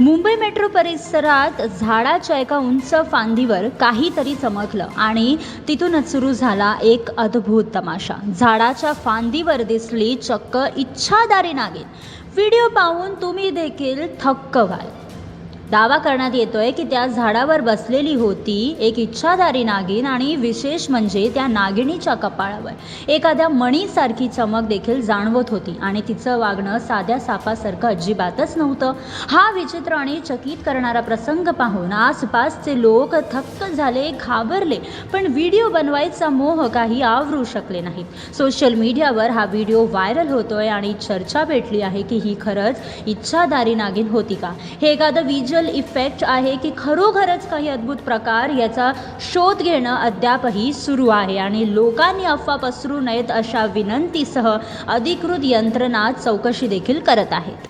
Mumbai metro परिसरात झाडाच्या एका उंच फांदीवर काहीतरी चमकलं आणि तिथूनच सुरू झाला एक अद्भुत तमाशा. झाडाच्या फांदीवर दिसली चक्क इच्छादारी नागिन व्हिडिओ पाहून तुम्ही देखील थक्क व्हाल. दावा करण्यात येतोय की त्या झाडावर बसलेली होती एक इच्छाधारी नागिन आणि विशेष म्हणजे त्या नागिणीच्या कपाळावर. एखाद्या मणीसारखी चमक देखील जाणवत होती आणि तिचं वागणं साध्या सापासारखं अजिबातच नव्हतं. हा विचित्र आणि चकित करणारा प्रसंग पाहून आसपासचे लोक थक्क झाले घाबरले पण व्हिडिओ बनवायचा मोह काही आवरू शकले नाहीत. सोशल मीडियावर हा व्हिडिओ व्हायरल होतोय आणि चर्चा भेटली आहे की ही खरंच इच्छाधारी नागिन होती का? हे एखादं व्हिज्युअल इफेक्ट आहे की खरोखरच काही अद्भुत प्रकार याचा शोध घेणं अद्यापही सुरू आहे. आणि लोकांनी अफवा पसरू नयेत अशा विनंतीसह अधिकृत यंत्रणा चौकशी देखील करत आहेत.